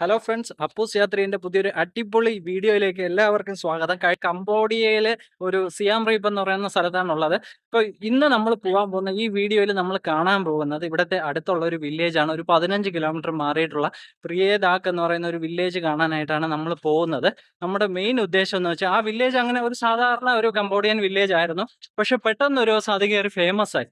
Hello friends Appus യാത്രീന്റെ പുതിയൊരു അടിപൊളി വീഡിയോയിലേക്ക് എല്ലാവർക്കും സ്വാഗതം. കംബോഡിയയിലെ ഒരു സിയാം റീപ്പ് എന്ന് പറയുന്ന സ്ഥലത്താണുള്ളത്. ഇപ്പോൾ ഇന്ന് നമ്മൾ പോകാൻ പോകുന്ന ഈ വീഡിയോയിൽ നമ്മൾ കാണാൻ പോകുന്നത് ഇവിടുത്തെ അടുത്തുള്ള ഒരു വില്ലേജ് ആണ്. ഒരു പതിനഞ്ച് കിലോമീറ്റർ മാറിയിട്ടുള്ള പ്രിയേദാക്ക് എന്ന് പറയുന്ന ഒരു വില്ലേജ് കാണാനായിട്ടാണ് നമ്മൾ പോകുന്നത്. നമ്മുടെ മെയിൻ ഉദ്ദേശം എന്ന് വെച്ചാൽ ആ വില്ലേജ് അങ്ങനെ ഒരു സാധാരണ ഒരു കംബോഡിയൻ വില്ലേജ് ആയിരുന്നു. പക്ഷെ പെട്ടെന്ന് ഒരു ദിവസം അത് കയറി ഫേമസ് ആയി.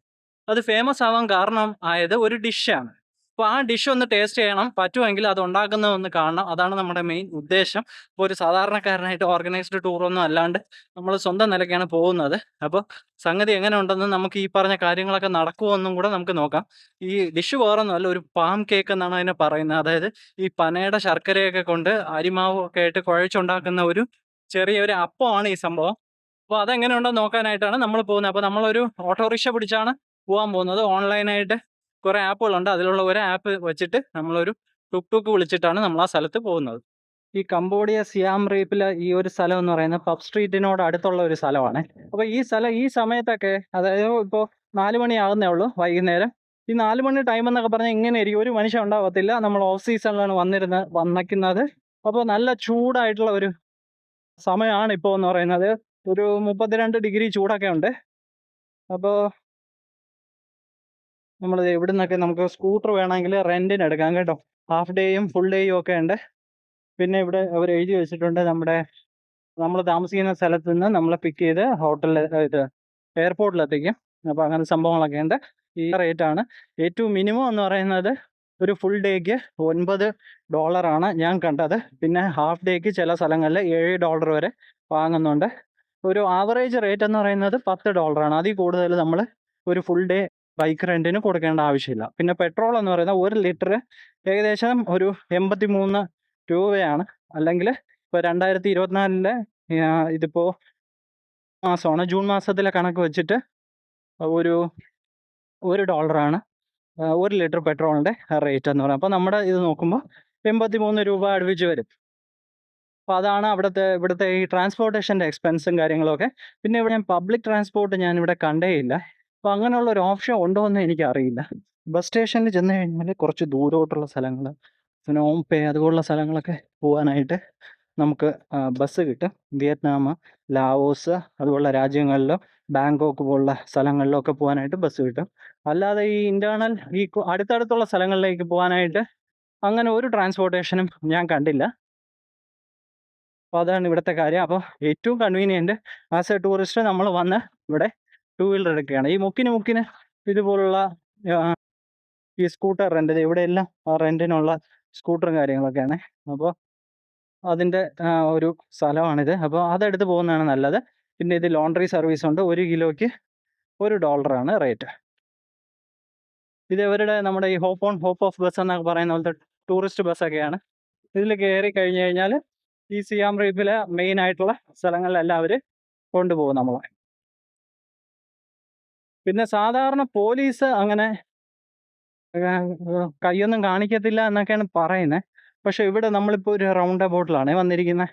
അത് ഫേമസ് ആവാൻ കാരണം ആയത് ഒരു ഡിഷാണ് അപ്പോൾ ആ ഡിഷ് ഒന്ന് ടേസ്റ്റ് ചെയ്യണം. പറ്റുമെങ്കിൽ അത് ഉണ്ടാക്കുന്നത് ഒന്ന് കാണണം. അതാണ് നമ്മുടെ മെയിൻ ഉദ്ദേശം. ഇപ്പോൾ ഒരു സാധാരണക്കാരനായിട്ട് ഓർഗനൈസ്ഡ് ടൂറൊന്നും അല്ലാണ്ട് നമ്മൾ സ്വന്തം നിലയ്ക്കാണ് പോകുന്നത്. അപ്പോൾ സംഗതി എങ്ങനെ ഉണ്ടെന്ന് നമുക്ക് ഈ പറഞ്ഞ കാര്യങ്ങളൊക്കെ നടക്കുമോ എന്നും കൂടെ നമുക്ക് നോക്കാം. ഈ ഡിഷ് വേറൊന്നുമല്ല ഒരു പാം കേക്ക് എന്നാണ് അതിനെ പറയുന്നത്. അതായത് ഈ പനയുടെ ശർക്കരയൊക്കെ കൊണ്ട് അരിമാവ് ഒക്കെ ആയിട്ട് കുഴച്ചുണ്ടാക്കുന്ന ഒരു ചെറിയൊരു അപ്പമാണ് ഈ സംഭവം. അപ്പോൾ അതെങ്ങനെ ഉണ്ടെന്ന് നോക്കാനായിട്ടാണ് നമ്മൾ പോകുന്നത്. അപ്പോൾ നമ്മളൊരു ഓട്ടോറിക്ഷ പിടിച്ചാണ് പോകാൻ പോകുന്നത്. ഓൺലൈനായിട്ട് കുറേ ആപ്പുകളുണ്ട് അതിലുള്ള ഒരു ആപ്പ് വെച്ചിട്ട് നമ്മളൊരു ടുക് ടുക്ക് വിളിച്ചിട്ടാണ് നമ്മൾ ആ സ്ഥലത്ത് പോകുന്നത്. ഈ കംബോഡിയ സിയാം റീപ്പിലെ ഈ ഒരു സ്ഥലം എന്ന് പറയുന്നത് പബ് സ്ട്രീറ്റിനോട് അടുത്തുള്ള ഒരു സ്ഥലമാണ്. അപ്പോൾ ഈ സ്ഥലം ഈ സമയത്തൊക്കെ അതായത് ഇപ്പോൾ നാല് മണി ആകുന്നേ ഉള്ളൂ വൈകുന്നേരം. ഈ നാല് മണി ടൈം എന്നൊക്കെ പറഞ്ഞാൽ ഇങ്ങനെ ആയിരിക്കും ഒരു മനുഷ്യൻ ഉണ്ടാവത്തില്ല. നമ്മൾ ഓഫ് സീസണിലാണ് വന്നിരുന്നത് വന്നിക്കുന്നത്. അപ്പോൾ നല്ല ചൂടായിട്ടുള്ള ഒരു സമയമാണ് ഇപ്പോൾ എന്ന് പറയുന്നത്. ഒരു മുപ്പത്തിരണ്ട് ഡിഗ്രി ചൂടൊക്കെ ഉണ്ട്. അപ്പോൾ നമ്മൾ ഇവിടെ നിന്നൊക്കെ നമുക്ക് സ്കൂട്ടർ വേണമെങ്കിൽ റെന്റിന് എടുക്കാം കേട്ടോ. ഹാഫ് ഡേയും ഫുൾ ഡേയും ഒക്കെ ഉണ്ട്. പിന്നെ ഇവിടെ അവർ എഴുതി വെച്ചിട്ടുണ്ട് നമ്മുടെ നമ്മൾ താമസിക്കുന്ന സ്ഥലത്ത് നിന്ന് നമ്മളെ പിക്ക് ചെയ്ത് ഹോട്ടലിൽ ഇത് എയർപോർട്ടിൽ എത്തിക്കും. അപ്പോൾ അങ്ങനെ സംഭവങ്ങളൊക്കെ ഉണ്ട്. ഈ റേറ്റ് റേറ്റാണ് ഏറ്റവും മിനിമം എന്ന് പറയുന്നത് ഒരു ഫുൾ ഡേക്ക് ഒൻപത് ഡോളറാണ് ഞാൻ കണ്ടത്. പിന്നെ ഹാഫ് ഡേക്ക് ചില സ്ഥലങ്ങളിൽ ഏഴ് ഡോളർ വരെ വാങ്ങുന്നുണ്ട്. ഒരു ആവറേജ് റേറ്റ് എന്ന് പറയുന്നത് പത്ത് ഡോളറാണ് അതിൽ കൂടുതൽ നമ്മൾ ഒരു ഫുൾ ഡേ ബൈക്ക് റെന്റിന് കൊടുക്കേണ്ട ആവശ്യമില്ല. പിന്നെ പെട്രോൾ എന്ന് പറയുന്നത് ഒരു ലിറ്റർ ഏകദേശം ഒരു എൺപത്തി മൂന്ന് രൂപയാണ്. അല്ലെങ്കിൽ ഇപ്പോൾ രണ്ടായിരത്തി ഇരുപത്തിനാലിലെ ഇതിപ്പോൾ മാസമാണ്. ജൂൺ മാസത്തിലെ കണക്ക് വെച്ചിട്ട് ഒരു ഒരു ഡോളറാണ് ഒരു ലിറ്റർ പെട്രോളിന്റെ റേറ്റ് എന്ന് പറയുന്നത്. അപ്പോൾ നമ്മുടെ ഇത് നോക്കുമ്പോൾ എൺപത്തി മൂന്ന് രൂപ അടുപ്പിച്ച് വരും. അപ്പോൾ അതാണ് അവിടുത്തെ ഇവിടുത്തെ ഈ ട്രാൻസ്പോർട്ടേഷന്റെ എക്സ്പെൻസും കാര്യങ്ങളൊക്കെ. പിന്നെ ഇവിടെ ഞാൻ പബ്ലിക് ട്രാൻസ്പോർട്ട് ഞാൻ ഇവിടെ കണ്ടേയില്ല. അപ്പോൾ അങ്ങനെയുള്ള ഒരു ഓപ്ഷൻ ഉണ്ടോ എന്ന് എനിക്കറിയില്ല. ബസ് സ്റ്റേഷനിൽ ചെന്ന് കഴിഞ്ഞാൽ കുറച്ച് ദൂരോട്ടുള്ള സ്ഥലങ്ങൾ പിന്നെ ഓംപേ അതുപോലുള്ള സ്ഥലങ്ങളൊക്കെ പോകാനായിട്ട് നമുക്ക് ബസ് കിട്ടും. വിയറ്റ്നാം ലാവോസ് അതുപോലുള്ള രാജ്യങ്ങളിലും ബാങ്കോക്ക് പോലുള്ള സ്ഥലങ്ങളിലൊക്കെ പോകാനായിട്ട് ബസ് കിട്ടും. അല്ലാതെ ഈ ഇന്റേർണൽ ഈ അടുത്തടുത്തുള്ള സ്ഥലങ്ങളിലേക്ക് പോകാനായിട്ട് അങ്ങനെ ഒരു ട്രാൻസ്പോർട്ടേഷനും ഞാൻ കണ്ടില്ല. അപ്പോൾ അതാണ് ഇവിടുത്തെ കാര്യം. അപ്പോൾ ഏറ്റവും കൺവീനിയന്റ് ആസ് എ ടൂറിസ്റ്റ് നമ്മൾ വന്ന് ഇവിടെ ടൂ വീലർ എടുക്കുകയാണ്. ഈ മുക്കിന് മുക്കിന് ഇതുപോലുള്ള ഈ സ്കൂട്ടർ റെന്റ് ഇവിടെയെല്ലാം റെന്റിനുള്ള സ്കൂട്ടറും കാര്യങ്ങളൊക്കെയാണ്. അപ്പോൾ അതിന്റെ ഒരു സ്ഥലമാണിത്. അപ്പോൾ അതെടുത്ത് പോകുന്നതാണ് നല്ലത്. പിന്നെ ഇത് ലോണ്ടറി സർവീസ് ഉണ്ട്. ഒരു കിലോയ്ക്ക് ഒരു ഡോളറാണ് റേറ്റ് ഇത് ഇവരുടെ നമ്മുടെ ഈ hop on hop off bus എന്നൊക്കെ പറയുന്ന പോലത്തെ ടൂറിസ്റ്റ് ബസ്സൊക്കെയാണ് ഇതിൽ കയറി കഴിഞ്ഞ് കഴിഞ്ഞാൽ ഈ സിയാം റീപ്പിലെ മെയിൻ ആയിട്ടുള്ള സ്ഥലങ്ങളിലെല്ലാം അവർ കൊണ്ടുപോകും നമ്മളെ. പിന്നെ സാധാരണ പോലീസ് അങ്ങനെ കൈയൊന്നും കാണിക്കത്തില്ല എന്നൊക്കെയാണ് പറയുന്നത് പക്ഷെ ഇവിടെ നമ്മളിപ്പോൾ ഒരു റൗണ്ട് അബൌട്ടിലാണ് വന്നിരിക്കുന്നത്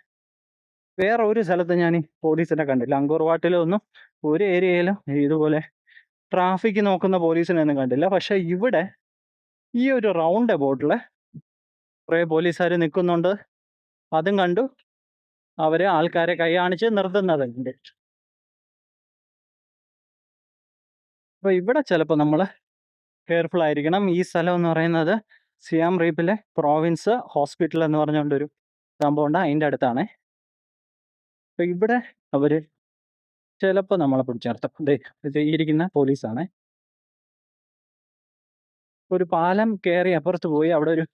വേറെ ഒരു സ്ഥലത്ത് ഞാൻ പോലീസിനെ കണ്ടില്ല. അങ്കൂർ വാട്ടിലൊന്നും ഒരു ഏരിയയിലും ഇതുപോലെ ട്രാഫിക് നോക്കുന്ന പോലീസിനെ ഒന്നും കണ്ടില്ല. പക്ഷെ ഇവിടെ ഈ ഒരു റൗണ്ട് അബൌട്ടിൽ കുറേ പോലീസുകാർ നിൽക്കുന്നുണ്ട് അതും കണ്ടു. അവർ ആൾക്കാരെ കൈ കാണിച്ച് നിർത്തുന്നതുണ്ട്. അപ്പോൾ ഇവിടെ ചിലപ്പോൾ നമ്മൾ കെയർഫുൾ ആയിരിക്കണം. ഈ സ്ഥലം എന്ന് പറയുന്നത് സിയാം റീപ്പിലെ പ്രോവിൻസ് ഹോസ്പിറ്റൽ എന്ന് പറഞ്ഞുകൊണ്ടൊരു സംഭവമുണ്ട്. അതിന്റെ അടുത്താണ്. അപ്പോൾ ഇവിടെ അവർ ചിലപ്പോൾ നമ്മളെ പിടിച്ചു നിർത്തും ദേ ഇരിക്കുന്ന പോലീസാണ്. ഒരു പാലം കയറി അപ്പുറത്ത് പോയി അവിടെ ഒരു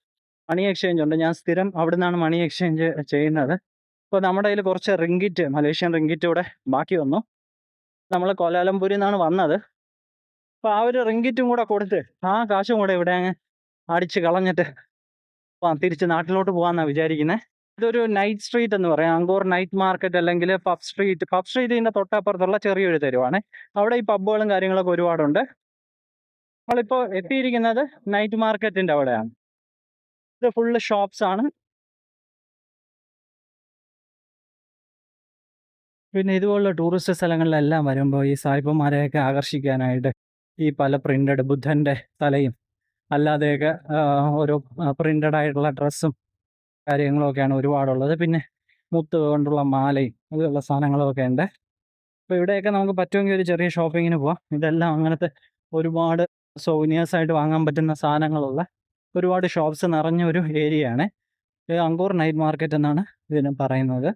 മണി എക്സ്ചേഞ്ച് ഉണ്ട്. ഞാൻ സ്ഥിരം അവിടെ നിന്നാണ് മണി എക്സ്ചേഞ്ച് ചെയ്യുന്നത്. അപ്പോൾ നമ്മുടെ കയ്യിൽ കുറച്ച് റിങ്കിറ്റ് മലേഷ്യൻ റിങ്കിറ്റ് ഇവിടെ ബാക്കി വന്നു. നമ്മൾ കോലാലംപൂരിൽ നിന്നാണ് വന്നത്. അപ്പോൾ ആ ഒരു റിങ്കിറ്റും കൂടെ കൊടുത്ത് ആ കാശും കൂടെ ഇവിടെ അങ്ങ് അടിച്ച് കളഞ്ഞിട്ട് തിരിച്ച് നാട്ടിലോട്ട് പോകാമെന്നാണ് വിചാരിക്കുന്നത് ഇതൊരു നൈറ്റ് സ്ട്രീറ്റ് എന്ന് പറയാം. അങ്കോർ നൈറ്റ് മാർക്കറ്റ് അല്ലെങ്കിൽ പബ് സ്ട്രീറ്റ് പബ് സ്ട്രീറ്റിന്റെ തൊട്ടപ്പുറത്തുള്ള ചെറിയൊരു തെരുവാണ്. അവിടെ ഈ പബ്ബുകളും കാര്യങ്ങളൊക്കെ ഒരുപാടുണ്ട്. നമ്മളിപ്പോ എത്തിയിരിക്കുന്നത് നൈറ്റ് മാർക്കറ്റിന്റെ അവിടെയാണ്. ഇത് ഫുള്ള് ഷോപ്സ് ആണ്. പിന്നെ ഇതുപോലുള്ള ടൂറിസ്റ്റ് സ്ഥലങ്ങളിലെല്ലാം വരുമ്പോൾ ഈ സായിപ്പന്മാരെയൊക്കെ ആകർഷിക്കാനായിട്ട് ഈ പല പ്രിന്റഡ് ബുദ്ധന്റെ തലയും അല്ലാതെയൊക്കെ ഓരോ പ്രിന്റഡ് ആയിട്ടുള്ള ഡ്രസ്സും കാര്യങ്ങളൊക്കെയാണ് ഒരുപാടുള്ളത്. പിന്നെ മുത്ത് കൊണ്ടുള്ള മാലയും അതുള്ള സാധനങ്ങളൊക്കെ ഉണ്ട്. അപ്പോൾ ഇവിടെയൊക്കെ നമുക്ക് പറ്റുമെങ്കിൽ ഒരു ചെറിയ ഷോപ്പിങ്ങിന് പോവാം. ഇതെല്ലാം അങ്ങനത്തെ ഒരുപാട് സോവിനിയേഴ്സ് ആയിട്ട് വാങ്ങാൻ പറ്റുന്ന സാധനങ്ങളുള്ള ഒരുപാട് ഷോപ്സ് നിറഞ്ഞ ഒരു ഏരിയയാണ് അങ്കോർ നൈറ്റ് മാർക്കറ്റ് എന്നാണ് ഇതിന് പറയുന്നത്.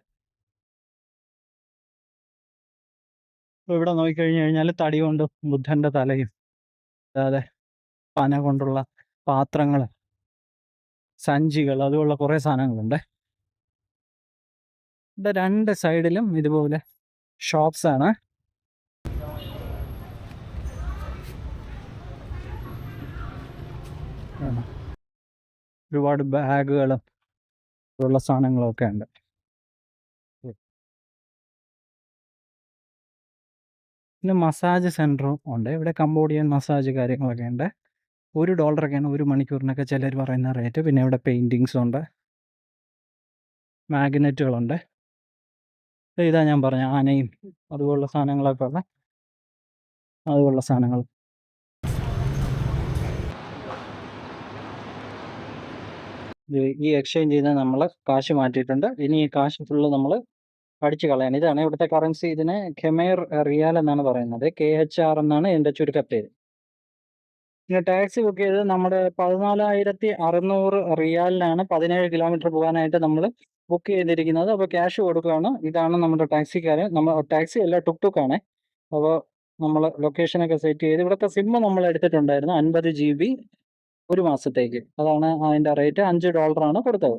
ഇവിടെ നോക്കിക്കഴിഞ്ഞു കഴിഞ്ഞാൽ തടി കൊണ്ട് ബുദ്ധന്റെ തലയും അല്ലാതെ പന കൊണ്ടുള്ള പാത്രങ്ങൾ സഞ്ചികൾ അതുപോലുള്ള കുറേ സാധനങ്ങളുണ്ട് ഇവിടെ രണ്ട് സൈഡിലും ഇതുപോലെ ഷോപ്സ് ആണ്. ഒരുപാട് ബാഗുകളും ഉള്ള സാധനങ്ങളൊക്കെ ഉണ്ട് പിന്നെ മസാജ് സെന്ററും ഉണ്ട്. ഇവിടെ കംബോഡിയൻ മസാജ് കാര്യങ്ങളൊക്കെ ഉണ്ട്. ഒരു ഡോളറൊക്കെയാണ് ഒരു മണിക്കൂറിനൊക്കെ ചിലർ പറയുന്ന റേറ്റ്. പിന്നെ ഇവിടെ പെയിന്റിങ്സും ഉണ്ട്. മാഗ്നറ്റുകളുണ്ട്. ഇതാ ഞാൻ പറഞ്ഞ ആനയും അതുപോലുള്ള സാധനങ്ങളൊക്കെ ഉള്ള അതുപോലുള്ള സാധനങ്ങൾ. ഈ എക്സ്ചേഞ്ച് ചെയ്ത് നമ്മൾ കാശ് മാറ്റിയിട്ടുണ്ട്. ഇനി ഈ കാശ് ഫുള്ള് നമ്മൾ അടിച്ചു കളയാണ്. ഇതാണ് ഇവിടുത്തെ കറൻസി ഇതിന് ഖെമേർ റിയൽ എന്നാണ് പറയുന്നത്. കെ എച്ച് ആർ എന്നാണ് ഇതിന്റെ ചുരുക്കപ്പേര്. പിന്നെ ടാക്സി ബുക്ക് ചെയ്തത് നമ്മുടെ പതിനാലായിരത്തി അറുന്നൂറ് റിയാലിനാണ്. പതിനേഴ് കിലോമീറ്റർ പോകാനായിട്ട് നമ്മൾ ബുക്ക് ചെയ്തിരിക്കുന്നത്. അപ്പോൾ ക്യാഷ് കൊടുക്കുകയാണ്. ഇതാണ് നമ്മുടെ ടാക്സിക്കാർ നമ്മൾ ടാക്സി അല്ല ടുക് ടുക്ക് ആണ്. അപ്പോൾ നമ്മൾ ലൊക്കേഷനൊക്കെ സെറ്റ് ചെയ്ത് ഇവിടുത്തെ സിമ്മ് നമ്മൾ എടുത്തിട്ടുണ്ടായിരുന്നു അൻപത് ജി ബി ഒരു മാസത്തേക്ക്. അതാണ് അതിന്റെ റേറ്റ് അഞ്ച് ഡോളറാണ് കൊടുത്തത്.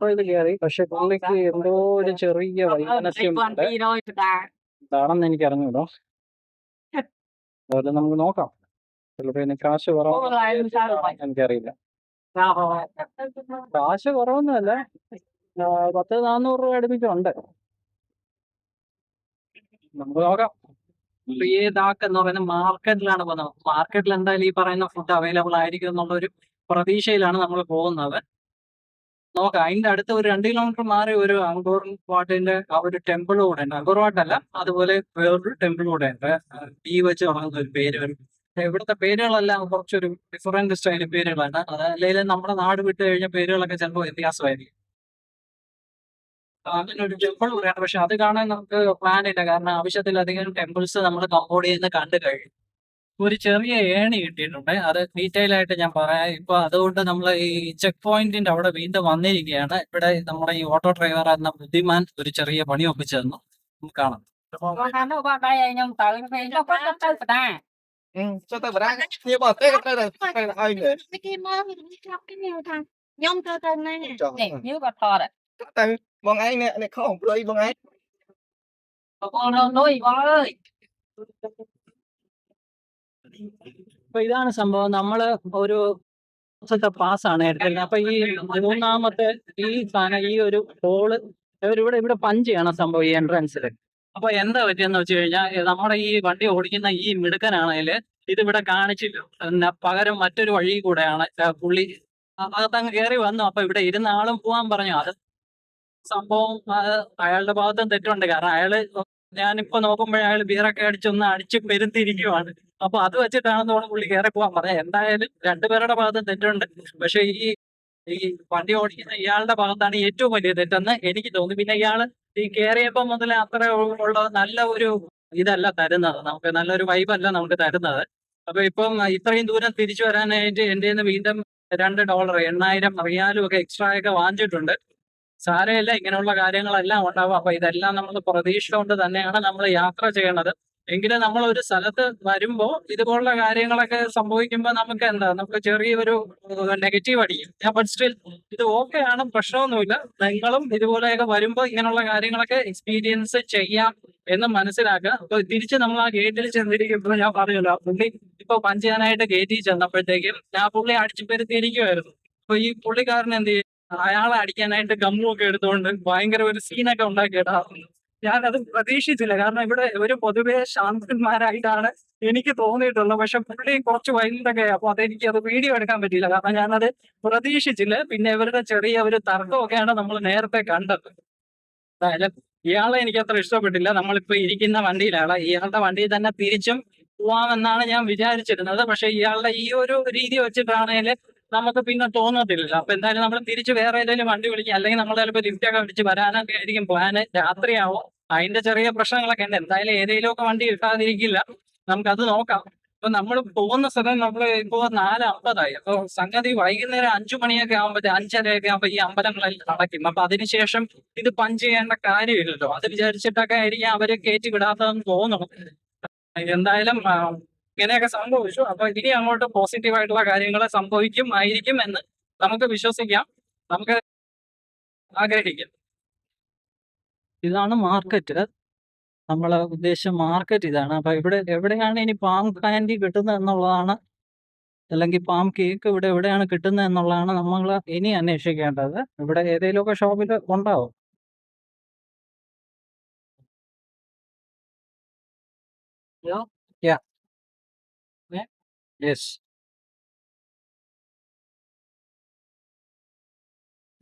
ഇത് കയറി. പക്ഷെ പുള്ളിക്ക് എന്തോ ഒരു ചെറിയ വൈമനസ്യാണെന്ന് എന്താണെന്ന് എനിക്ക് അറിഞ്ഞൂടോ. അതുപോലെ നമുക്ക് നോക്കാം. ചിലപ്പോ ഇനി കാശ് കുറവ് എനിക്കറിയില്ല. കാശ് കുറവൊന്നുമല്ല. പത്ത് നാനൂറ് രൂപ അടുപ്പിച്ചുണ്ട് നമുക്ക് നോക്കാം. പ്രിയദാക്ക് എന്ന് പറയുന്ന മാർക്കറ്റിലാണ് പോകുന്നത്. മാർക്കറ്റിൽ എന്തായാലും ഈ പറയുന്ന ഫുഡ് അവൈലബിൾ ആയിരിക്കും എന്നുള്ള ഒരു പ്രതീക്ഷയിലാണ് നമ്മൾ പോകുന്നത്. നോക്കാം. അതിന്റെ അടുത്ത് ഒരു രണ്ട് കിലോമീറ്റർ മാറി ഒരു അങ്കോർ വാട്ടിന്റെ ആ ഒരു ടെമ്പിൾ കൂടെ ഉണ്ട്. അങ്കോർ വാട്ടല്ല അതുപോലെ വേറൊരു ടെമ്പിൾ കൂടെ ഉണ്ട്. ബി വെച്ച് തുടങ്ങുന്ന ഒരു പേര്. വരും ഇവിടുത്തെ പേരുകളെല്ലാം കുറച്ചൊരു ഡിഫറെന്റ് സ്റ്റൈൽ പേരുകളാണ്. അത് അല്ലെങ്കിൽ നമ്മുടെ നാട് വിട്ട് കഴിഞ്ഞ പേരുകളൊക്കെ ചിലപ്പോൾ വ്യത്യാസമായിരിക്കും. അങ്ങനെ ഒരു ടെമ്പിൾ കൂടെയാണ്. പക്ഷെ അത് കാണാൻ നമുക്ക് പ്ലാൻ ഇല്ല. കാരണം ആവശ്യത്തിലധികം ടെമ്പിൾസ് നമ്മൾ കമ്പോഡിയിൽ നിന്ന് കണ്ടു കഴിഞ്ഞു. ഒരു ചെറിയ ഏണി കിട്ടിയിട്ടുണ്ട് അത് ഡീറ്റെയിൽ ആയിട്ട് ഞാൻ പറയാം ഇപ്പൊ അതുകൊണ്ട് നമ്മൾ ഈ ചെക്ക് പോയിന്റിന്റെ അവിടെ വീണ്ടും വന്നിരിക്കുകയാണ് ഇവിടെ നമ്മുടെ ഈ ഓട്ടോ ഡ്രൈവർ എന്ന ബുദ്ധിമാൻ ഒരു ചെറിയ പണി ഒപ്പിച്ചു തന്നു നമുക്ക് കാണാം nó qua đây nhưng tự vì nó có nó tới người ta Ừ, cho tao vào đây. Nhưng mà tới đây là đây là ai nữa? cái kia mới mình không cái nhiều thằng nhóm tơ tơ này Trời nè ơi. nếu bà thò đấy Tao bọn anh nè, này không play bọn anh. con đâu nuôi con ơi അപ്പൊ ഇതാണ് സംഭവം. നമ്മൾ ഒരു പാസ്സാണ് എടുത്തിരുന്നത്. അപ്പൊ ഈ മൂന്നാമത്തെ ഈ സാധനം ഈ ഒരു ഹോൾ ഇവിടെ ഇവിടെ പഞ്ച് ചെയ്യണം സംഭവം ഈ എൻട്രൻസിൽ അപ്പൊ എന്താ പറ്റിയെന്ന് വെച്ച് കഴിഞ്ഞാൽ നമ്മുടെ ഈ വണ്ടി ഓടിക്കുന്ന ഈ മിടുക്കനാണെങ്കിൽ ഇതിവിടെ കാണിച്ചില്ല പിന്നെ പകരം മറ്റൊരു വഴി കൂടെയാണ് പുള്ളി അകത്തങ്ങ് കയറി വന്നു. അപ്പൊ ഇവിടെ ഇരുന്ന ആളും പോവാൻ പറഞ്ഞു. അത് സംഭവം അയാളുടെ ഭാഗത്തും തെറ്റുണ്ട്. കാരണം അയാൾ ഞാനിപ്പോ നോക്കുമ്പോഴേ അയാൾ ബീറൊക്കെ അടിച്ചൊന്ന് അടിച്ച് പെരുത്തിരിക്കുവാണ് അപ്പൊ അത് വെച്ചിട്ടാണ് തോന്നുന്നു പുള്ളി കയറി പോകാൻ പറഞ്ഞത് എന്തായാലും രണ്ടുപേരുടെ ഭാഗത്തും തെറ്റുണ്ട്. പക്ഷെ ഈ ഈ വണ്ടി ഓടിക്കുന്ന ഇയാളുടെ ഭാഗത്താണ് ഏറ്റവും വലിയ തെറ്റെന്ന് എനിക്ക് തോന്നി. പിന്നെ ഇയാൾ ഈ കയറിയപ്പം മുതൽ അത്ര ഉള്ള നല്ല ഒരു ഇതല്ല തരുന്നത്. നമുക്ക് നല്ലൊരു വൈബല്ല നമുക്ക് തരുന്നത്. അപ്പൊ ഇപ്പം ഇത്രയും ദൂരം തിരിച്ചു വരാനായിട്ട് എന്റെ നിന്ന് വീണ്ടും രണ്ട് ഡോളർ എണ്ണായിരം റിയാലും ഒക്കെ എക്സ്ട്രാ ഒക്കെ വാങ്ങിച്ചിട്ടുണ്ട്. സാരമില്ല ഇങ്ങനെയുള്ള കാര്യങ്ങളെല്ലാം ഉണ്ടാവും. അപ്പൊ ഇതെല്ലാം നമ്മൾ പ്രതീക്ഷ കൊണ്ട് തന്നെയാണ് നമ്മൾ യാത്ര ചെയ്യണത്. എങ്കിലും നമ്മൾ ഒരു സ്ഥലത്ത് വരുമ്പോൾ ഇതുപോലുള്ള കാര്യങ്ങളൊക്കെ സംഭവിക്കുമ്പോൾ നമുക്ക് എന്താ നമുക്ക് ചെറിയൊരു നെഗറ്റീവ് അടിക്കും. ഞാൻ ബട്ട് സ്റ്റിൽ ഇത് ഓക്കെ ആണ് പ്രശ്നമൊന്നുമില്ല. നിങ്ങളും ഇതുപോലെയൊക്കെ വരുമ്പോൾ ഇങ്ങനെയുള്ള കാര്യങ്ങളൊക്കെ എക്സ്പീരിയൻസ് ചെയ്യാം എന്ന് മനസ്സിലാക്കുക. അപ്പൊ തിരിച്ച് നമ്മൾ ആ ഗേറ്റിൽ ചെന്നിരിക്കുമ്പോൾ ഞാൻ പറഞ്ഞല്ലോ ആ പുള്ളി ഇപ്പൊ പഞ്ച് ചെയ്യാനായിട്ട് ഗേറ്റിൽ ചെന്നപ്പോഴത്തേക്കും ഞാൻ പുള്ളി അടിച്ചു പെരുത്തിയിരിക്കുമായിരുന്നു അപ്പൊ ഈ പുള്ളിക്കാരൻ എന്ത് ചെയ്യും അയാളെ അടിക്കാനായിട്ട് ഗമ്മും ഒക്കെ എടുത്തുകൊണ്ട് ഭയങ്കര ഒരു സീനൊക്കെ ഉണ്ടാക്കിയിട്ടായിരുന്നു ഞാനത് പ്രതീക്ഷിച്ചില്ല. കാരണം ഇവിടെ ഒരു പൊതുവേ ശാന്തന്മാരായിട്ടാണ് എനിക്ക് തോന്നിയിട്ടുള്ളത്. പക്ഷെ പുള്ളി കുറച്ച് വൈകിട്ടൊക്കെ അപ്പൊ അതെനിക്ക് അത് വീഡിയോ എടുക്കാൻ പറ്റിയില്ല. കാരണം ഞാനത് പ്രതീക്ഷിച്ചില്ല. പിന്നെ ഇവരുടെ ചെറിയ ഒരു തർക്കമൊക്കെയാണ് നമ്മൾ നേരത്തെ കണ്ടത്. അതായത് ഇയാളെ എനിക്ക് അത്ര ഇഷ്ടപ്പെട്ടില്ല. നമ്മളിപ്പോ ഇരിക്കുന്ന വണ്ടിയിലാണ്. ഇയാളുടെ വണ്ടിയിൽ തന്നെ തിരിച്ചും പോവാമെന്നാണ് ഞാൻ വിചാരിച്ചിരുന്നത്. പക്ഷെ ഇയാളുടെ ഈ ഒരു രീതി വെച്ചിട്ടാണെങ്കിൽ നമുക്ക് പിന്നെ തോന്നത്തില്ല. അപ്പൊ എന്തായാലും നമ്മൾ തിരിച്ച് വേറെ ഏതെങ്കിലും വണ്ടി വിളിക്കുക അല്ലെങ്കിൽ നമ്മൾ ചിലപ്പോൾ ലിഫ്റ്റ് ഒക്കെ വിളിച്ച് വരാനൊക്കെ ആയിരിക്കും പ്ലാന് രാത്രിയാവും. അതിന്റെ ചെറിയ പ്രശ്നങ്ങളൊക്കെ ഉണ്ട്. എന്തായാലും ഏതെങ്കിലും ഒക്കെ വണ്ടി കിട്ടാതിരിക്കില്ല. നമുക്കത് നോക്കാം. അപ്പൊ നമ്മൾ പോകുന്ന സ്ഥലം നമ്മൾ ഇപ്പോ നാല് അമ്പതായി അപ്പൊ സംഗതി വൈകുന്നേരം അഞ്ചു മണിയൊക്കെ ആകുമ്പോഴത്തെ അഞ്ചരയൊക്കെ ആകുമ്പോ ഈ അമ്പലങ്ങളെല്ലാം നടക്കും. അപ്പൊ അതിനുശേഷം ഇത് പഞ്ച് ചെയ്യേണ്ട കാര്യമില്ലല്ലോ. അത് വിചാരിച്ചിട്ടൊക്കെ ആയിരിക്കും അവരെ കയറ്റി വിടാത്തതെന്ന് തോന്നുന്നു. എന്തായാലും ഇങ്ങനെയൊക്കെ സംഭവിച്ചു. അപ്പൊ ഇനി അങ്ങോട്ട് പോസിറ്റീവ് ആയിട്ടുള്ള കാര്യങ്ങൾ സംഭവിക്കും ആയിരിക്കും എന്ന് നമുക്ക് വിശ്വസിക്കാം. നമുക്ക് ആഗ്രഹിക്കാം. ഇതാണ് മാർക്കറ്റ്. നമ്മളെ ഉദ്ദേശിച്ച മാർക്കറ്റ് ഇതാണ്. അപ്പൊ ഇവിടെ എവിടെയാണ് ഇനി പാം കാൻഡി കിട്ടുന്നത് എന്നുള്ളതാണ് അല്ലെങ്കിൽ പാം കേക്ക് ഇവിടെ എവിടെയാണ് കിട്ടുന്നത് എന്നുള്ളതാണ് നമ്മൾ ഇനി അന്വേഷിക്കേണ്ടത്. ഇവിടെ ഏതെങ്കിലുമൊക്കെ ഷോപ്പിൽ ഉണ്ടാവും. യാ യെസ്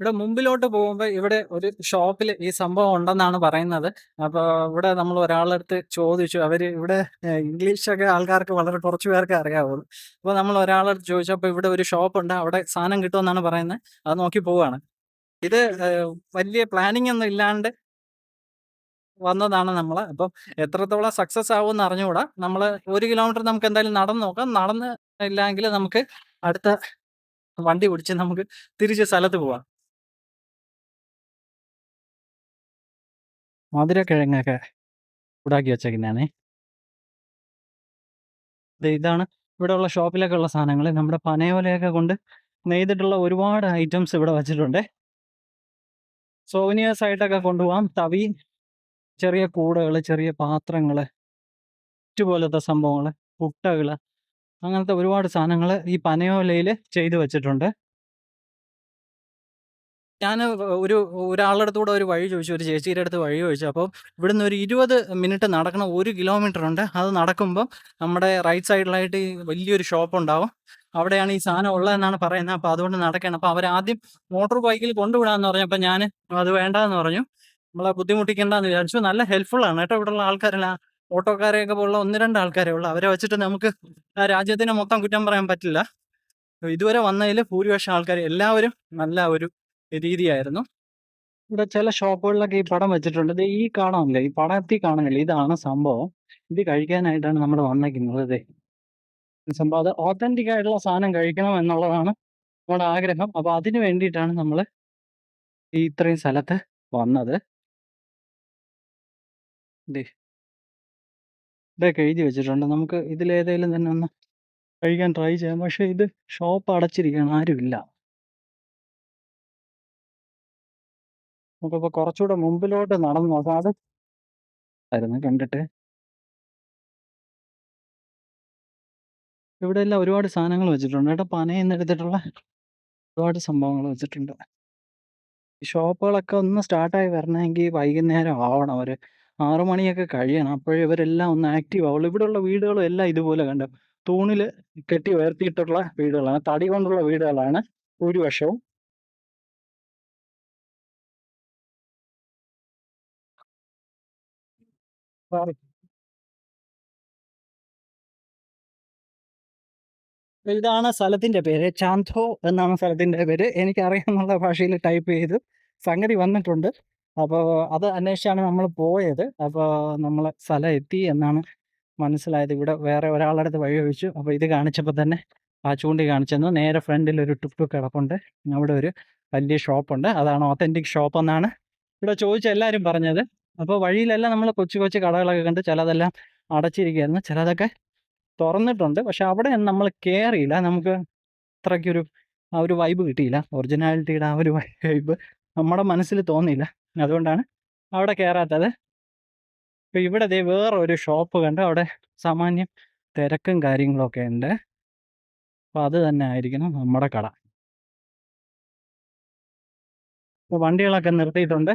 ഇവിടെ മുമ്പിലോട്ട് പോകുമ്പോൾ ഇവിടെ ഒരു ഷോപ്പിൽ ഈ സംഭവം ഉണ്ടെന്നാണ് പറയുന്നത്. അപ്പോൾ ഇവിടെ നമ്മൾ ഒരാളടുത്ത് ചോദിച്ചു അവർ ഇവിടെ ഇംഗ്ലീഷൊക്കെ ആൾക്കാർക്ക് വളരെ കുറച്ച് പേർക്ക് അറിയാവുള്ളൂ അപ്പോൾ നമ്മൾ ഒരാളടുത്ത് ചോദിച്ചപ്പോൾ ഇവിടെ ഒരു ഷോപ്പ് ഉണ്ട് അവിടെ സാധനം കിട്ടുമെന്നാണ് പറയുന്നത്. അത് നോക്കി പോവുകയാണ്. ഇത് വലിയ പ്ലാനിങ് ഒന്നും ഇല്ലാണ്ട് വന്നതാണ് നമ്മൾ. അപ്പം എത്രത്തോളം സക്സസ് ആവുമെന്ന് അറിഞ്ഞുകൂടാ. നമ്മൾ ഒരു കിലോമീറ്റർ നമുക്ക് എന്തായാലും നടന്ന് നോക്കാം. നടന്ന് ഇല്ലെങ്കിൽ നമുക്ക് അടുത്ത വണ്ടി പിടിച്ച് നമുക്ക് തിരിച്ച് സ്ഥലത്ത് പോവാം. മധുരക്കിഴങ്ങൊക്കെ ചൂടാക്കി വെച്ചേക്കുന്നതാണേ. ഇതാണ് ഇവിടെ ഉള്ള ഷോപ്പിലൊക്കെ ഉള്ള സാധനങ്ങൾ നമ്മുടെ പനയോലയൊക്കെ കൊണ്ട് നെയ്തിട്ടുള്ള ഒരുപാട് ഐറ്റംസ് ഇവിടെ വച്ചിട്ടുണ്ട്. സോനിയേഴ്സ് ആയിട്ടൊക്കെ കൊണ്ടുപോകാം തവി ചെറിയ കൂടകൾ ചെറിയ പാത്രങ്ങൾ പോലത്തെ സംഭവങ്ങൾ പുട്ടകൾ അങ്ങനത്തെ ഒരുപാട് സാധനങ്ങൾ ഈ പനയോലയിൽ ചെയ്തു വെച്ചിട്ടുണ്ട്. ഞാൻ ഒരു ഒരാളുടെ അടുത്തൂടെ ഒരു വഴി ചോദിച്ചു ഒരു ചേച്ചിയുടെ അടുത്ത് വഴി ചോദിച്ചു. അപ്പോൾ ഇവിടുന്ന് ഒരു ഇരുപത് മിനിറ്റ് നടക്കണം ഒരു കിലോമീറ്റർ ഉണ്ട്. അത് നടക്കുമ്പോൾ നമ്മുടെ റൈറ്റ് സൈഡിലായിട്ട് വലിയൊരു ഷോപ്പ് ഉണ്ടാവും. അവിടെയാണ് ഈ സാധനം ഉള്ളതെന്നാണ് പറയുന്നത്. അപ്പോൾ അതുകൊണ്ട് നടക്കണം അപ്പോൾ അവരാദ്യം മോട്ടോർ ബൈക്കിൽ കൊണ്ടുവിടാന്ന് പറഞ്ഞപ്പോൾ ഞാൻ അത് വേണ്ടാന്ന് പറഞ്ഞു. നമ്മളെ ബുദ്ധിമുട്ടിക്കേണ്ടെന്ന് വിചാരിച്ചു. നല്ല ഹെൽപ്ഫുൾ ആണ് കേട്ടോ ഇവിടെയുള്ള ആൾക്കാരെല്ലാം. ഓട്ടോക്കാരെയൊക്കെ പോലുള്ള ഒന്ന് രണ്ട് ആൾക്കാരേ ഉള്ളൂ. അവരെ വെച്ചിട്ട് നമുക്ക് രാജ്യത്തിന് മൊത്തം കുറ്റം പറയാൻ പറ്റില്ല. ഇതുവരെ വന്നതിൽ ഭൂരിപക്ഷം ആൾക്കാർ എല്ലാവരും നല്ല ഒരു രീതിയായിരുന്നു. ഇവിടെ ചില ഷോപ്പുകളിലൊക്കെ ഈ പടം വെച്ചിട്ടുണ്ട്. ദേ ഈ കാണാമില്ല ഈ പടത്തിൽ കാണുന്നില്ല? ഇതാണ് സംഭവം. ഇത് കഴിക്കാനായിട്ടാണ് നമ്മൾ വന്നേക്കുന്നത് ദേ. സംഭവം അത് ഓത്തന്റിക് ആയിട്ടുള്ള സാധനം കഴിക്കണം എന്നുള്ളതാണ് നമ്മുടെ ആഗ്രഹം. അപ്പൊ അതിനു വേണ്ടിയിട്ടാണ് നമ്മൾ ഈ ഇത്രയും സ്ഥലത്ത് വന്നത്. ദേ. എഴുതി വെച്ചിട്ടുണ്ട്. നമുക്ക് ഇതിലേതെങ്കിലും തന്നെ ഒന്ന് കഴിക്കാൻ ട്രൈ ചെയ്യാം. പക്ഷെ ഇത് ഷോപ്പ് അടച്ചിരിക്കുകയാണ് ആരുമില്ല. നമുക്കിപ്പോൾ കുറച്ചുകൂടെ മുമ്പിലോട്ട് നടന്നു. നോക്കാം അത് ആയിരുന്നു കണ്ടിട്ട്. ഇവിടെ എല്ലാം ഒരുപാട് സാധനങ്ങൾ വെച്ചിട്ടുണ്ട്. കേട്ടോ പനയിൽ നിന്ന് എടുത്തിട്ടുള്ള ഒരുപാട് സംഭവങ്ങൾ വെച്ചിട്ടുണ്ട്. ഈ ഷോപ്പുകളൊക്കെ ഒന്ന് സ്റ്റാർട്ടായി വരണമെങ്കിൽ വൈകുന്നേരം ആവണം. ഒരു ആറു മണിയൊക്കെ കഴിയണം. അപ്പോഴേ ഇവരെല്ലാം ഒന്ന് ആക്റ്റീവ് ആവുള്ളൂ. ഇവിടെയുള്ള വീടുകളും എല്ലാം ഇതുപോലെ കണ്ടു? തൂണിൽ കെട്ടി ഉയർത്തിയിട്ടുള്ള വീടുകളാണ്. തടി കൊണ്ടുള്ള വീടുകളാണ്. ഭൂരിപക്ഷവും ഇതാണ് സ്ഥലത്തിന്റെ പേര്. ചാന്തോ എന്നാണ് സ്ഥലത്തിന്റെ പേര്. എനിക്കറിയാമെന്നുള്ള ഭാഷയിൽ ടൈപ്പ് ചെയ്തു സംഗതി വന്നിട്ടുണ്ട്. അപ്പോൾ അത് അന്വേഷിച്ചാണ് നമ്മൾ പോയത്. അപ്പോൾ നമ്മൾ സ്ഥലം എത്തി എന്നാണ് മനസ്സിലായത്. ഇവിടെ വേറെ ഒരാളുടെ അടുത്ത് വഴി ഒഴിച്ചു അപ്പോൾ ഇത് കാണിച്ചപ്പോൾ തന്നെ ആ ചൂണ്ടി കാണിച്ചെന്നു. നേരെ ഫ്രണ്ടിൽ ഒരു ടുക്ക് കിടപ്പുണ്ട്. അവിടെ ഒരു വലിയ ഷോപ്പുണ്ട്. അതാണ് ഓത്തന്റിക് ഷോപ്പ് എന്നാണ് ഇവിടെ ചോദിച്ച എല്ലാവരും പറഞ്ഞത്. അപ്പോൾ വഴിയിലെല്ലാം നമ്മൾ കൊച്ചു കൊച്ചു കടകളൊക്കെ കണ്ട് ചിലതെല്ലാം അടച്ചിരിക്കുകയായിരുന്നു. ചിലതൊക്കെ തുറന്നിട്ടുണ്ട്. പക്ഷെ അവിടെ നമ്മൾ കയറിയില്ല നമുക്ക് അത്രയ്ക്കൊരു ആ ഒരു വൈബ് കിട്ടിയില്ല. ഒറിജിനാലിറ്റിയുടെ ആ ഒരു വൈബ് നമ്മുടെ മനസ്സിൽ തോന്നിയില്ല. അതുകൊണ്ടാണ് അവിടെ കയറാത്തത് ഇപ്പോൾ ഇവിടെ ദേ വേറെ ഒരു ഷോപ്പ് കണ്ട് അവിടെ സാമാന്യം തിരക്കും കാര്യങ്ങളൊക്കെ ഉണ്ട്. അപ്പോൾ അത് തന്നെ ആയിരിക്കണം നമ്മുടെ കട. വണ്ടികളൊക്കെ നിർത്തിയിട്ടുണ്ട്.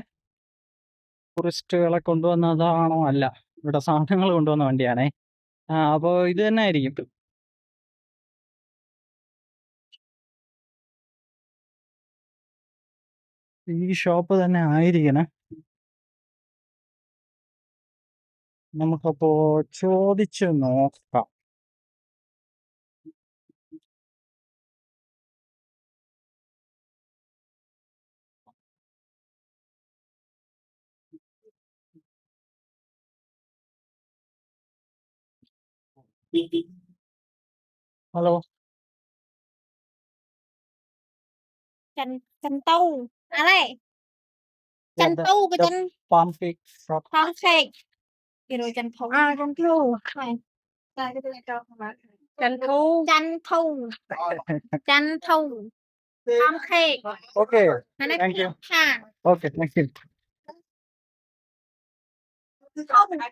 ടൂറിസ്റ്റുകളെ കൊണ്ടുവന്നതാണോ അല്ല. ഇവിടെ സാധനങ്ങൾ കൊണ്ടുവന്ന വണ്ടിയാണേ. അപ്പോ ഇത് തന്നെ ആയിരിക്കും. ഈ ഷോപ്പ് തന്നെ ആയിരിക്കണം. നമുക്കപ്പോ ചോദിച്ചു നോക്കാം. ปิ๊ฮัลโหลจันจันเต้อะไร Yeah, the, Jantau ba the dyan? palm เดี๋ยวจันทูอ่าจันทูใช่ได้ก็จะเจ้าของร้านจันทูจันทูจันทู perfect โอเคนั้น Thank ค่ะโอเค Thank you าไปมั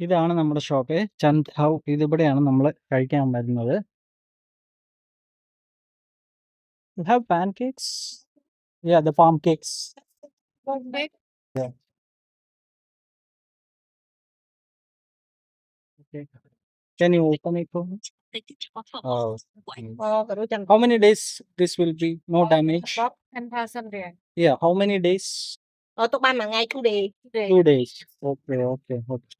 ഇതാണ് നമ്മുടെ ഷോപ്പ് ചന്ദ് ഹൗ ഇതിവിടെയാണ് നമ്മൾ കഴിക്കാൻ വരുന്നത്. Can you open it for me? Oh. mm. How many days this will be no damage? Anh tha xanh rè. Yeah, how many days? Ờ, tụi ba mà ngày thu đề. Two days. Okay, okay, okay.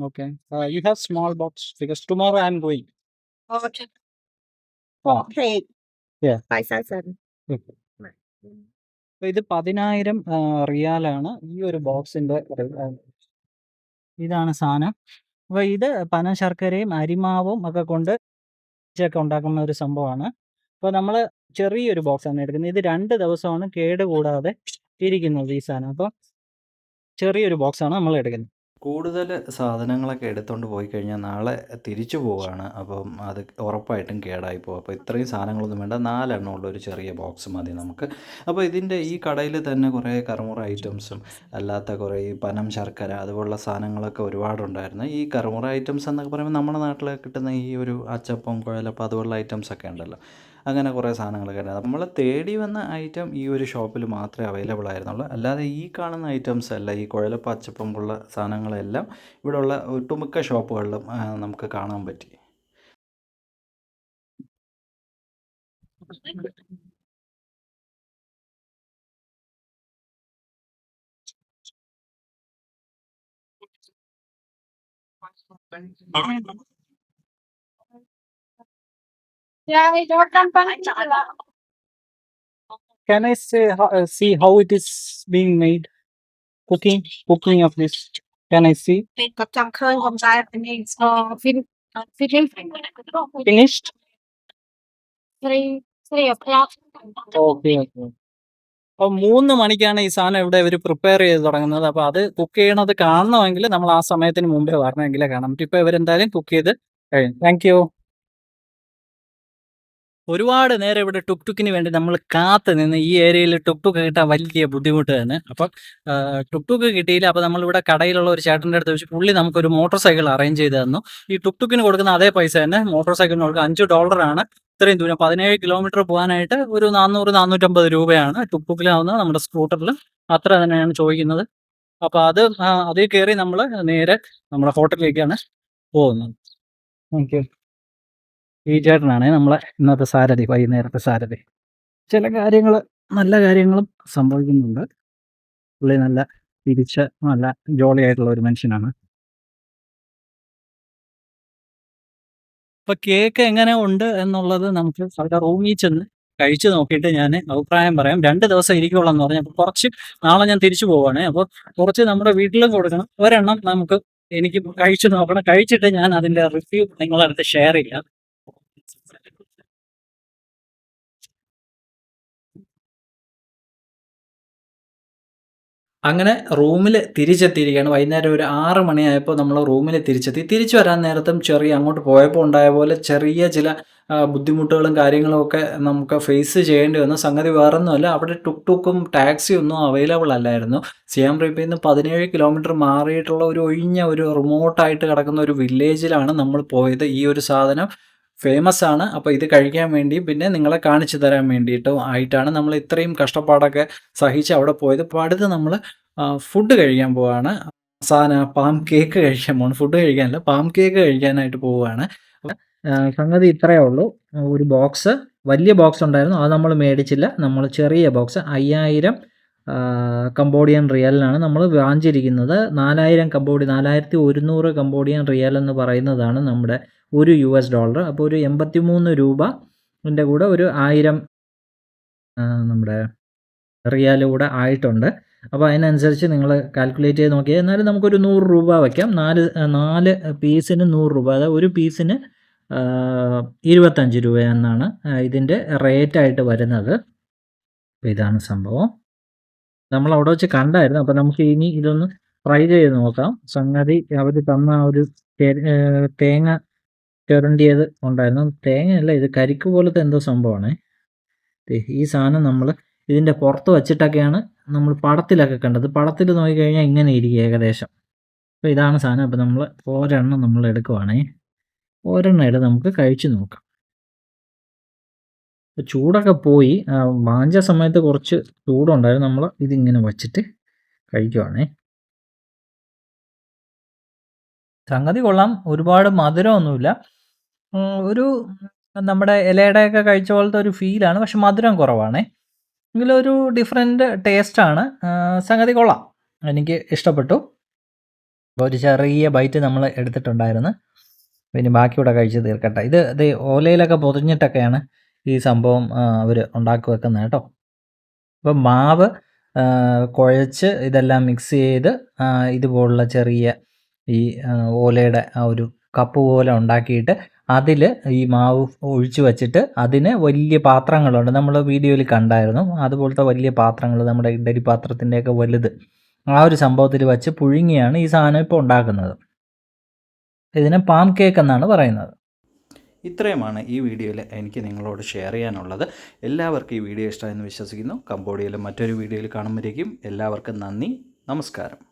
Okay. Uh, you have small box because tomorrow I'm going. Ờ, Oh, khê. Yeah. Phải xa xanh. okay. അപ്പൊ ഇത് പതിനായിരം റിയാലാണ് ഈ ഒരു ബോക്സിന്റെ ഇതാണ് സാധനം അപ്പൊ ഇത് പന ശർക്കരയും അരിമാവും ഒക്കെ കൊണ്ട് ഒക്കെ ഉണ്ടാക്കുന്ന ഒരു സംഭവമാണ്. അപ്പോൾ നമ്മൾ ചെറിയൊരു ബോക്സാണ് എടുക്കുന്നത്. ഇത് രണ്ട് ദിവസമാണ് കേട് കൂടാതെ ഇരിക്കുന്നത് ഈ സാധനം. അപ്പോൾ ചെറിയൊരു ബോക്സാണ് നമ്മൾ എടുക്കുന്നത്. കൂടുതൽ സാധനങ്ങളൊക്കെ എടുത്തുകൊണ്ട് പോയി കഴിഞ്ഞാൽ നാളെ തിരിച്ചു പോവുകയാണ് അപ്പം അത് ഉറപ്പായിട്ടും കേടായി പോകും അപ്പോൾ ഇത്രയും സാധനങ്ങളൊന്നും വേണ്ട. നാലെണ്ണം ഉള്ള ഒരു ചെറിയ ബോക്സ് മതി നമുക്ക്. അപ്പോൾ ഇതിന്റെ ഈ കടയിൽ തന്നെ കുറേ കറുമുറ ഐറ്റംസും അല്ലാത്ത കുറേ ഈ പനം ശർക്കര അതുപോലുള്ള സാധനങ്ങളൊക്കെ ഒരുപാടുണ്ടായിരുന്നു. ഈ കറുമുറ ഐറ്റംസ് എന്നൊക്കെ പറയുമ്പോൾ നമ്മുടെ നാട്ടിൽ കിട്ടുന്ന ഈ ഒരു അച്ചപ്പം കുഴലപ്പം അതുപോലുള്ള ഐറ്റംസ് ഒക്കെ ഉണ്ടല്ലോ. അങ്ങനെ കുറേ സാധനങ്ങളൊക്കെ ഉണ്ടായിരുന്നു. നമ്മൾ തേടി വന്ന ഐറ്റം ഈ ഒരു ഷോപ്പിൽ മാത്രമേ അവൈലബിൾ ആയിരുന്നുള്ളൂ. അല്ലാതെ ഈ കാണുന്ന ഐറ്റംസ് അല്ല ഈ കുഴൽ അച്ചപ്പം ഉള്ള സാധനങ്ങളെല്ലാം ഇവിടെയുള്ള ഒട്ടുമിക്ക ഷോപ്പുകളിലും നമുക്ക് കാണാൻ പറ്റി. Thank thì cho I phân là Can I say how, uh, see how it is being made? Cooking, cooking of this. Can I see? Finished? Three, three o'clock. Okay okay അപ്പോൾ മൂന്ന് മണിക്കാണ് ഈ സാധനം ഇവിടെ ഇവർ പ്രിപ്പയർ ചെയ്ത് തുടങ്ങുന്നത് അപ്പോൾ അത് കുക്ക് ചെയ്യണത് കാണണമെങ്കിൽ നമ്മൾ ആ സമയത്തിന് മുമ്പേ വരണമെങ്കിലേ കാണാം ഇപ്പോൾ ഇവരെന്തായാലും കുക്ക് ചെയ്ത് കഴിഞ്ഞു താങ്ക് യു ഒരുപാട് നേരം ഇവിടെ ടുക് ടുക്കിന് വേണ്ടി നമ്മൾ കാത്ത് നിന്ന് ഈ ഏരിയയിൽ ടുക് ടുക്ക് കിട്ടാൻ വലിയ ബുദ്ധിമുട്ട് തന്നെ. അപ്പം ടുക് ടുക്ക് കിട്ടിയില്ല. അപ്പം നമ്മളിവിടെ കടയിലുള്ള ഒരു ചേട്ടന്റെ അടുത്ത് വെച്ച് പുള്ളി നമുക്കൊരു മോട്ടോർ സൈക്കിൾ അറേഞ്ച് ചെയ്ത് തന്നു. ഈ ടുക് ടുക്കിന് കൊടുക്കുന്ന അതേ പൈസ തന്നെ മോട്ടോർ സൈക്കിളിന് കൊടുക്കുക അഞ്ച് ഡോളറാണ് ഇത്രയും ദൂരം പതിനേഴ് കിലോമീറ്റർ പോകാനായിട്ട് ഒരു നാനൂറ് നാനൂറ്റമ്പത് രൂപയാണ് ടുക് ടുക്കിലാവുന്നത് നമ്മുടെ സ്കൂട്ടറിൽ. അത്ര തന്നെയാണ് ചോദിക്കുന്നത്. അപ്പോൾ അത് അതിൽ കയറി നമ്മൾ നേരെ നമ്മുടെ ഹോട്ടലിലേക്കാണ് പോകുന്നത്. Thank you. ഈ നമ്മളെ ഇന്നത്തെ സാരഥി വൈകുന്നേരത്തെ സാരഥി. ചില കാര്യങ്ങൾ നല്ല കാര്യങ്ങളും സംഭവിക്കുന്നുണ്ട്. പുള്ളി നല്ല തിരിച്ച് നല്ല ജോളി ആയിട്ടുള്ള ഒരു മനുഷ്യനാണ്. അപ്പൊ കേക്ക് എങ്ങനെ ഉണ്ട് എന്നുള്ളത് നമുക്ക് അവരുടെ റൂമിൽ ചെന്ന് കഴിച്ചു നോക്കിയിട്ട് ഞാൻ അഭിപ്രായം പറയാം. രണ്ട് ദിവസം ഇരിക്കുള്ളൂ എന്ന് പറഞ്ഞു കുറച്ച് നാളെ ഞാൻ തിരിച്ചു പോവാണ്. അപ്പോൾ കുറച്ച് നമ്മുടെ വീട്ടിലും കൊടുക്കണം. ഒരെണ്ണം നമുക്ക് എനിക്ക് കഴിച്ചു നോക്കണം. കഴിച്ചിട്ട് ഞാൻ അതിന്റെ റിവ്യൂ നിങ്ങളടുത്ത് ഷെയർ ചെയ്യാം. അങ്ങനെ റൂമിൽ തിരിച്ചെത്തിയിരിക്കുകയാണ്. വൈകുന്നേരം ഒരു ആറ് മണിയായപ്പോൾ നമ്മൾ റൂമിൽ തിരിച്ചെത്തി. തിരിച്ചു വരാൻ നേരത്തും ചെറിയ അങ്ങോട്ട് പോയപ്പോൾ ഉണ്ടായ പോലെ ചെറിയ ചില ബുദ്ധിമുട്ടുകളും കാര്യങ്ങളും ഒക്കെ നമുക്ക് ഫേസ് ചെയ്യേണ്ടി വന്നു. സംഗതി വേറൊന്നുമല്ല. അവിടെ ടുക് ടുക്കും ടാക്സി ഒന്നും അവൈലബിൾ അല്ലായിരുന്നു. സിയാം റീപ്പിൽ നിന്ന് പതിനേഴ് കിലോമീറ്റർ മാറിയിട്ടുള്ള ഒരു ഒഴിഞ്ഞ ഒരു റിമോട്ടായിട്ട് കിടക്കുന്ന ഒരു വില്ലേജിലാണ് നമ്മൾ പോയത്. ഈ ഒരു സാധനം ഫേമസ് ആണ്. അപ്പോൾ ഇത് കഴിക്കാൻ വേണ്ടി പിന്നെ നിങ്ങളെ കാണിച്ചു തരാൻ വേണ്ടിയിട്ടും ആയിട്ടാണ് നമ്മൾ ഇത്രയും കഷ്ടപ്പാടൊക്കെ സഹിച്ച് അവിടെ പോയത്. അപ്പോൾ അടുത്ത് നമ്മൾ ഫുഡ് കഴിക്കാൻ പോവാണ്. സാധനം പാം കേക്ക് കഴിക്കാൻ പോവാണ്. ഫുഡ് കഴിക്കാനല്ല പാം കേക്ക് കഴിക്കാനായിട്ട് പോവുകയാണ് സംഗതി ഇത്രയേ ഉള്ളൂ. ഒരു ബോക്സ് വലിയ ബോക്സ് ഉണ്ടായിരുന്നു. അത് നമ്മൾ മേടിച്ചില്ല. നമ്മൾ ചെറിയ ബോക്സ് അയ്യായിരം കമ്പോഡിയൻ റിയലിനാണ് നമ്മൾ വാങ്ങിച്ചിരിക്കുന്നത് നാലായിരം കമ്പോഡി നാലായിരത്തി ഒരുന്നൂറ് കമ്പോഡിയൻ റിയൽ എന്ന് പറയുന്നതാണ് നമ്മുടെ ഒരു യു എസ് ഡോളർ. അപ്പോൾ ഒരു എൺപത്തി മൂന്ന് രൂപ കൂടെ ഒരു ആയിരം നമ്മുടെ റിയാൽ കൂടെ ആയിട്ടുണ്ട്. അപ്പോൾ അതിനനുസരിച്ച് നിങ്ങൾ കാൽക്കുലേറ്റ് ചെയ്ത് നോക്കിയാൽ എന്നാലും നമുക്കൊരു നൂറ് രൂപ വയ്ക്കാം. നാല് നാല് പീസിന് നൂറ് രൂപ. അതായത് ഒരു പീസിന് ഇരുപത്തഞ്ച് രൂപ എന്നാണ് ഇതിന്റെ റേറ്റായിട്ട് വരുന്നത്. അപ്പോൾ ഇതാണ് സംഭവം. നമ്മൾ അവിടെ വെച്ച് കണ്ടായിരുന്നു. അപ്പോൾ നമുക്ക് ഇനി ഇതൊന്ന് ഫ്രൈ ചെയ്ത് നോക്കാം. സംഗതി അവർ തന്ന ആ ഒരു തേങ്ങ ചുരണ്ടിയത് ഉണ്ടായിരുന്നു. തേങ്ങയല്ല ഇത് കരിക്ക് പോലത്തെ എന്തോ സംഭവമാണ്. ഈ സാധനം നമ്മൾ ഇതിന്റെ പുറത്ത് വച്ചിട്ടൊക്കെയാണ് നമ്മൾ പടത്തിലൊക്കെ കണ്ടത്. പടത്തിൽ നോക്കിക്കഴിഞ്ഞാൽ ഇങ്ങനെ ഇരിക്കും ഏകദേശം. അപ്പോൾ ഇതാണ് സാധനം. അപ്പോൾ നമ്മൾ ഒരെണ്ണം നമ്മൾ എടുക്കുവാണേ. ഒരെണ്ണം എടുത്ത് നമുക്ക് കഴിച്ചു നോക്കാം. ചൂടൊക്കെ പോയി. വാങ്ങിച്ച സമയത്ത് കുറച്ച് ചൂടുണ്ടായിരുന്നു. നമ്മൾ ഇതിങ്ങനെ വച്ചിട്ട് കഴിക്കുവാണേ. സംഗതി കൊള്ളാം. ഒരുപാട് മധുരമൊന്നുമില്ല. ഒരു നമ്മുടെ ഇലയുടെയൊക്കെ കഴിച്ച പോലത്തെ ഒരു ഫീലാണ്. പക്ഷെ മധുരം കുറവാണേ. എങ്കിലും ഒരു ഡിഫറെന്റ് ടേസ്റ്റാണ്. സംഗതി കൊള്ളാം. എനിക്ക് ഇഷ്ടപ്പെട്ടു. ഒരു ചെറിയ ബൈറ്റ് നമ്മൾ എടുത്തിട്ടുണ്ടായിരുന്നു. പിന്നെ ബാക്കിയൂടെ കഴിച്ച് തീർക്കട്ടെ. ഇത് ഇത് ഓലയിലൊക്കെ പൊതിഞ്ഞിട്ടൊക്കെയാണ് ഈ സംഭവം അവർ ഉണ്ടാക്കി വെക്കുന്നത് കേട്ടോ. അപ്പം മാവ് കുഴച്ച് ഇതെല്ലാം മിക്സ് ചെയ്ത് ഇതുപോലുള്ള ചെറിയ ഈ ഓലയുടെ ആ ഒരു കപ്പ് പോലെ ഉണ്ടാക്കിയിട്ട് അതിൽ ഈ മാവ് ഒഴിച്ചു വച്ചിട്ട് അതിന് വലിയ പാത്രങ്ങളുണ്ട്. നമ്മൾ വീഡിയോയിൽ കണ്ടായിരുന്നു. അതുപോലത്തെ വലിയ പാത്രങ്ങൾ നമ്മുടെ ഇഡലി പാത്രത്തിന്റെയൊക്കെ വലുത്. ആ ഒരു സംഭവത്തിൽ വച്ച് പുഴുങ്ങിയാണ് ഈ സാധനം ഇപ്പോൾ ഉണ്ടാക്കുന്നത്. ഇതിനെ പാം കേക്ക് എന്നാണ് പറയുന്നത്. ഇത്രയുമാണ് ഈ വീഡിയോയിൽ എനിക്ക് നിങ്ങളോട് ഷെയർ ചെയ്യാനുള്ളത്. എല്ലാവർക്കും ഈ വീഡിയോ ഇഷ്ടമായെന്ന് വിശ്വസിക്കുന്നു. കംബോഡിയയിലെ മറ്റൊരു വീഡിയോയിൽ കാണുമ്പോഴേക്കും എല്ലാവർക്കും നന്ദി. നമസ്കാരം.